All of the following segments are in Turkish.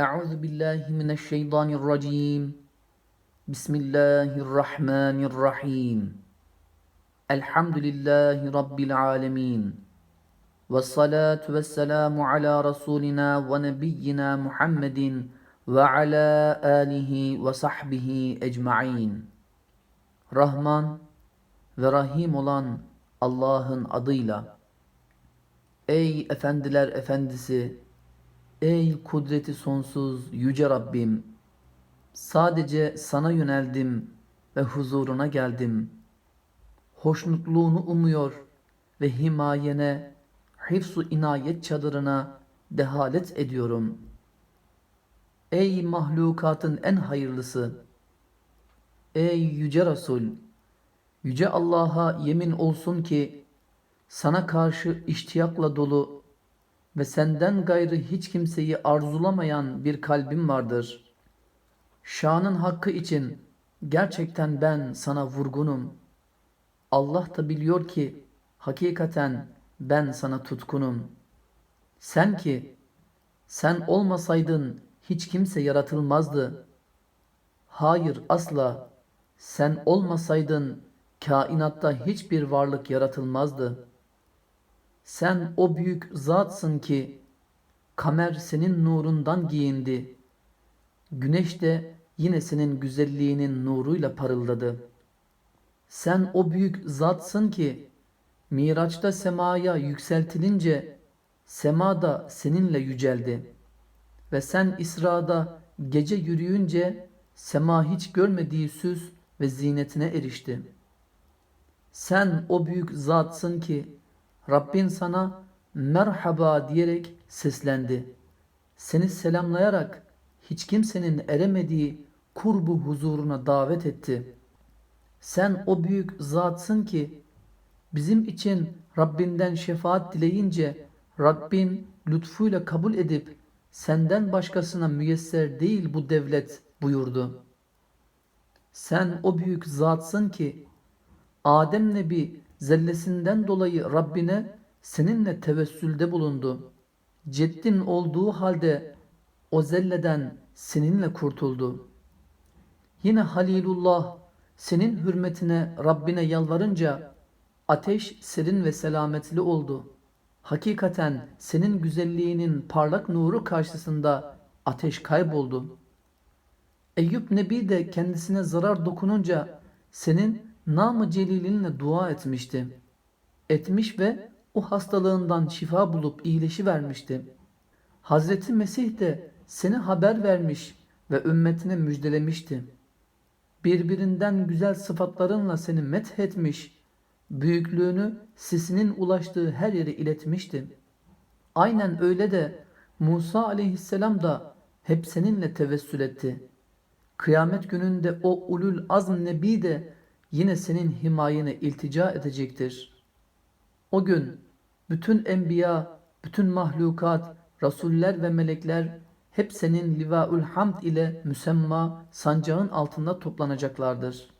Euzu billahi mineşşeytanirracim. Bismillahirrahmanirrahim. Elhamdülillahi rabbil alamin. Ve salatu ve selamu ala rasulina ve nebiyyina Muhammedin ve ala alihi ve sahbihi ecmaîn. Rahman ve Rahim olan Allah'ın adıyla. Ey efendiler efendisi ey kudreti sonsuz yüce Rabbim, sadece sana yöneldim ve huzuruna geldim. Hoşnutluğunu umuyor ve himayene, hifzu inayet çadırına dehalet ediyorum. Ey mahlukatın en hayırlısı, ey yüce Resul, yüce Allah'a yemin olsun ki, sana karşı iştiyakla dolu ve senden gayrı hiç kimseyi arzulamayan bir kalbim vardır. Şanın hakkı için gerçekten ben sana vurgunum. Allah da biliyor ki hakikaten ben sana tutkunum. Sen ki sen olmasaydın hiç kimse yaratılmazdı. Hayır asla sen olmasaydın kainatta hiçbir varlık yaratılmazdı. Sen o büyük zatsın ki kamer senin nurundan giyindi. Güneş de yine senin güzelliğinin nuruyla parıldadı. Sen o büyük zatsın ki Miraç'ta semaya yükseltilince sema da seninle yüceldi. Ve sen İsra'da gece yürüyünce sema hiç görmediği süs ve zinetine erişti. Sen o büyük zatsın ki Rabbin sana merhaba diyerek seslendi. Seni selamlayarak hiç kimsenin eremediği kurbu huzuruna davet etti. Sen o büyük zatsın ki bizim için Rabbinden şefaat dileyince Rabbin lütfuyla kabul edip senden başkasına müyesser değil bu devlet buyurdu. Sen o büyük zatsın ki Adem Nebi zellesinden dolayı Rabbine seninle tevessülde bulundu. Ceddin olduğu halde o zelleden seninle kurtuldu. Yine Halilullah senin hürmetine Rabbine yalvarınca ateş serin ve selametli oldu. Hakikaten senin güzelliğinin parlak nuru karşısında ateş kayboldu. Eyüp Nebi de kendisine zarar dokununca senin namı celilinle dua etmişti. Etmiş ve o hastalığından şifa bulup iyileşivermişti. Hazreti Mesih de seni haber vermiş ve ümmetine müjdelemişti. Birbirinden güzel sıfatlarınla seni methetmiş, büyüklüğünü sesinin ulaştığı her yere iletmişti. Aynen öyle de Musa aleyhisselam da hep seninle tevessül etti. Kıyamet gününde o ulul azm nebi de yine senin himayene iltica edecektir. O gün bütün enbiya, bütün mahlukat, rasuller ve melekler hep senin livaül hamd ile müsemma sancağın altında toplanacaklardır.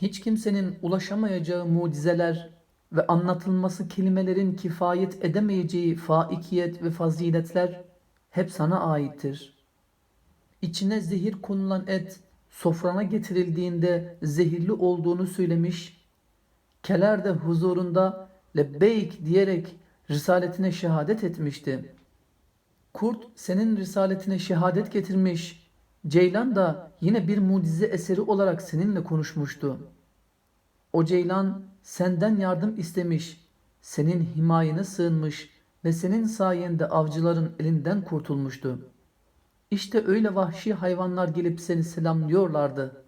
Hiç kimsenin ulaşamayacağı mucizeler ve anlatılması kelimelerin kifayet edemeyeceği faikiyet ve faziletler hep sana aittir. İçine zehir konulan et sofrana getirildiğinde zehirli olduğunu söylemiş, Keler de huzurunda lebbeyk diyerek risaletine şehadet etmişti. Kurt senin risaletine şehadet getirmiş, Ceylan da yine bir mucize eseri olarak seninle konuşmuştu. O Ceylan senden yardım istemiş, senin himayene sığınmış ve senin sayende avcıların elinden kurtulmuştu.'' İşte öyle vahşi hayvanlar gelip seni selamlıyorlardı.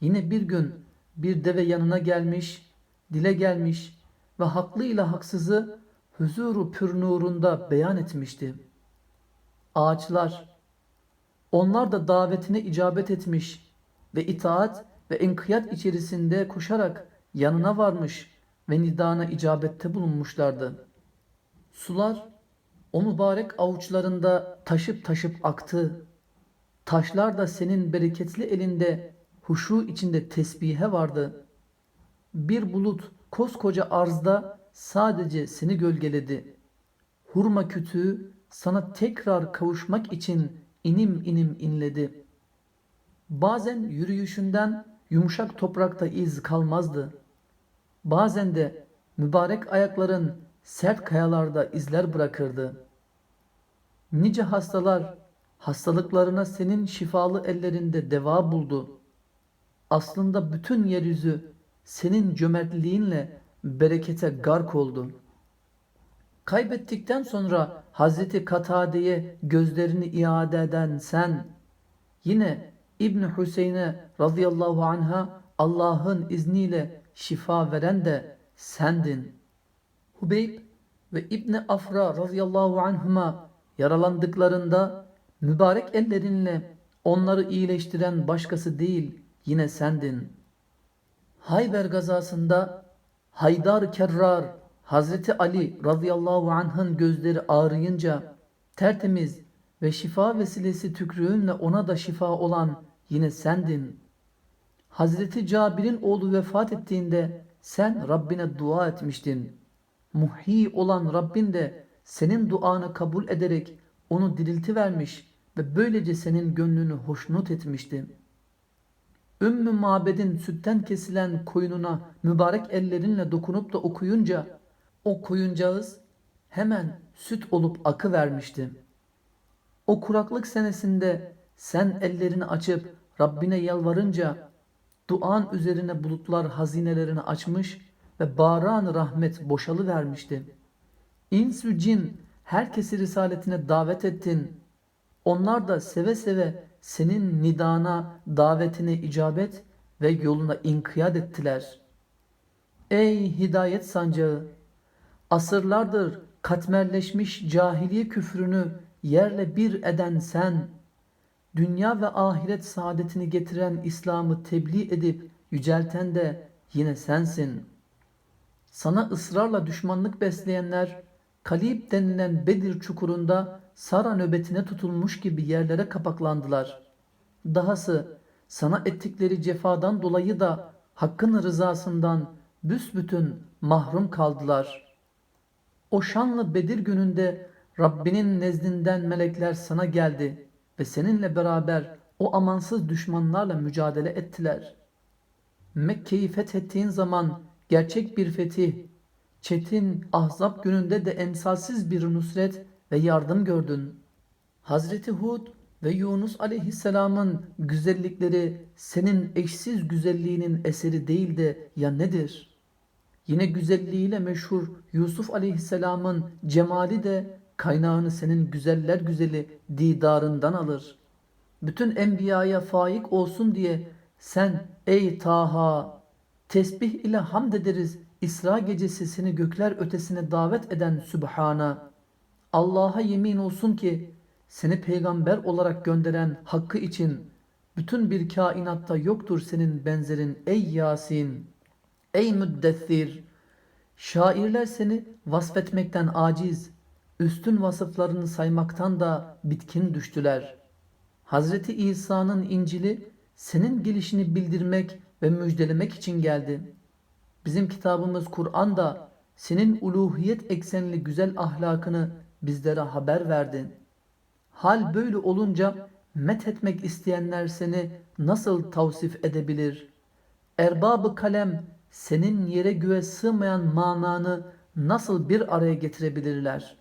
Yine bir gün bir deve yanına gelmiş, dile gelmiş ve haklıyla haksızı huzuru pür nurunda beyan etmişti. Ağaçlar, onlar da davetine icabet etmiş ve itaat ve enkıyat içerisinde koşarak yanına varmış ve nidana icabette bulunmuşlardı. Sular o mübarek avuçlarında taşıp taşıp aktı. Taşlar da senin bereketli elinde huşu içinde tesbihe vardı. Bir bulut koskoca arzda sadece seni gölgeledi. Hurma kütüğü sana tekrar kavuşmak için inim inim inledi. Bazen yürüyüşünden yumuşak toprakta iz kalmazdı. Bazen de mübarek ayakların sert kayalarda izler bırakırdı. Nice hastalar hastalıklarına senin şifalı ellerinde deva buldu. Aslında bütün yeryüzü senin cömertliğinle berekete gark oldu. Kaybettikten sonra Hazreti Katade'ye gözlerini iade eden sen, yine İbn Hüseyin'e radıyallahu anha Allah'ın izniyle şifa veren de sendin. Hubeyb ve İbni Afra radıyallahu anhuma yaralandıklarında mübarek ellerinle onları iyileştiren başkası değil yine sendin. Hayber gazasında Haydar Kerrar Hazreti Ali radıyallahu anh'ın gözleri ağrıyınca tertemiz ve şifa vesilesi tükrüğünle ona da şifa olan yine sendin. Hazreti Cabir'in oğlu vefat ettiğinde sen Rabbine dua etmiştin. Muhyi olan Rabbin de senin duanı kabul ederek onu dirilti vermiş ve böylece senin gönlünü hoşnut etmişti. Ümmü Mabed'in sütten kesilen koyununa mübarek ellerinle dokunup da okuyunca o koyuncağız hemen süt olup akı vermişti. O kuraklık senesinde sen ellerini açıp Rabbine yalvarınca duan üzerine bulutlar hazinelerini açmış ve bağıran rahmet boşalı vermişti. İns ve cin herkesi risaletine davet ettin. Onlar da seve seve senin nidana, davetine icabet ve yoluna inkiyat ettiler. Ey hidayet sancağı! Asırlardır katmerleşmiş cahiliye küfrünü yerle bir eden sen, dünya ve ahiret saadetini getiren İslam'ı tebliğ edip yücelten de yine sensin. Sana ısrarla düşmanlık besleyenler, Kalib denilen Bedir çukurunda Sara nöbetine tutulmuş gibi yerlere kapaklandılar. Dahası sana ettikleri cefadan dolayı da hakkın rızasından büsbütün mahrum kaldılar. O şanlı Bedir gününde Rabbinin nezdinden melekler sana geldi ve seninle beraber o amansız düşmanlarla mücadele ettiler. Mekke'yi fethettiğin zaman gerçek bir fetih, çetin ahzab gününde de emsalsiz bir nusret ve yardım gördün. Hazreti Hud ve Yunus aleyhisselamın güzellikleri senin eşsiz güzelliğinin eseri değil de ya nedir? Yine güzelliğiyle meşhur Yusuf aleyhisselamın cemali de kaynağını senin güzeller güzeli didarından alır. Bütün enbiyaya faik olsun diye sen ey Taha tesbih ile hamd ederiz İsra gecesi seni gökler ötesine davet eden Sübhana. Allah'a yemin olsun ki seni peygamber olarak gönderen hakkı için bütün bir kainatta yoktur senin benzerin ey Yasin, ey Müddessir. Şairler seni vasfetmekten aciz, üstün vasıflarını saymaktan da bitkin düştüler. Hazreti İsa'nın İncil'i senin gelişini bildirmek ve müjdelemek için geldi. Bizim kitabımız Kur'an da senin uluhiyet eksenli güzel ahlakını bizlere haber verdi. Hal böyle olunca met etmek isteyenler seni nasıl tavsif edebilir? Erbabı kalem senin yere göğe sığmayan mananı nasıl bir araya getirebilirler?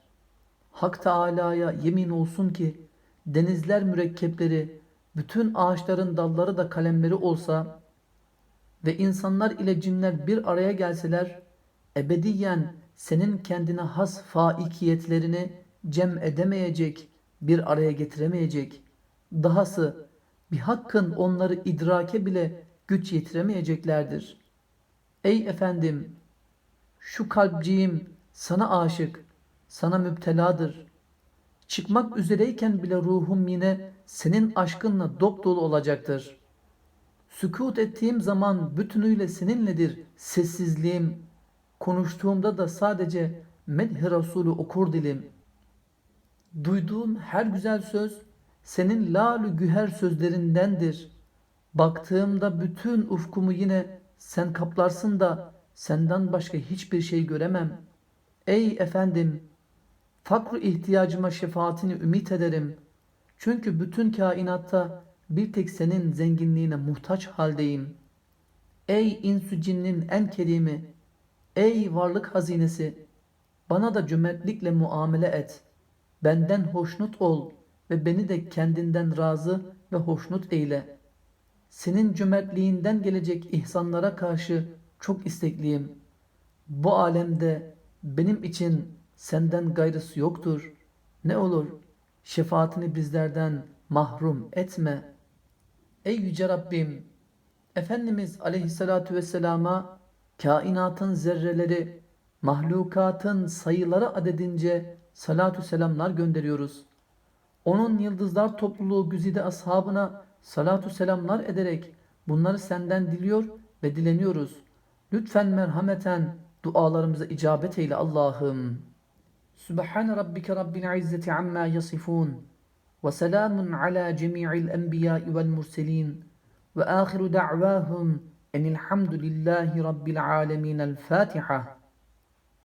Hak Teala'ya yemin olsun ki denizler mürekkepleri, bütün ağaçların dalları da kalemleri olsa ve insanlar ile cinler bir araya gelseler, ebediyen senin kendine has faikiyetlerini cem edemeyecek, bir araya getiremeyecek. Dahası bir hakkın onları idrake bile güç yetiremeyeceklerdir. Ey efendim, şu kalpciğim sana aşık, sana müpteladır. Çıkmak üzereyken bile ruhum yine senin aşkınla dop dolu olacaktır. Sükut ettiğim zaman bütünüyle seninledir sessizliğim. Konuştuğumda da sadece medh Resulü okur dilim. Duyduğum her güzel söz senin lalü güher sözlerindendir. Baktığımda bütün ufkumu yine sen kaplarsın da senden başka hiçbir şey göremem. Ey efendim, fakru ihtiyacıma şefaatini ümit ederim. Çünkü bütün kainatta bir tek senin zenginliğine muhtaç haldeyim. Ey insü cinnin en kerimi, ey varlık hazinesi, bana da cömertlikle muamele et. Benden hoşnut ol ve beni de kendinden razı ve hoşnut eyle. Senin cömertliğinden gelecek ihsanlara karşı çok istekliyim. Bu alemde benim için senden gayrısı yoktur. Ne olur şefaatini bizlerden mahrum etme. Ey yüce Rabbim! Efendimiz aleyhissalatu vesselama kainatın zerreleri, mahlukatın sayıları adedince salatu selamlar gönderiyoruz. Onun yıldızlar topluluğu güzide ashabına salatu selamlar ederek bunları senden diliyor ve dileniyoruz. Lütfen merhameten dualarımıza icabet eyle Allah'ım. Sübhane rabbike rabbil izzeti amma yasifun. وسلام على جميع الأنبياء والمرسلين وآخر دعواهم أن الحمد لله رب العالمين الفاتحة.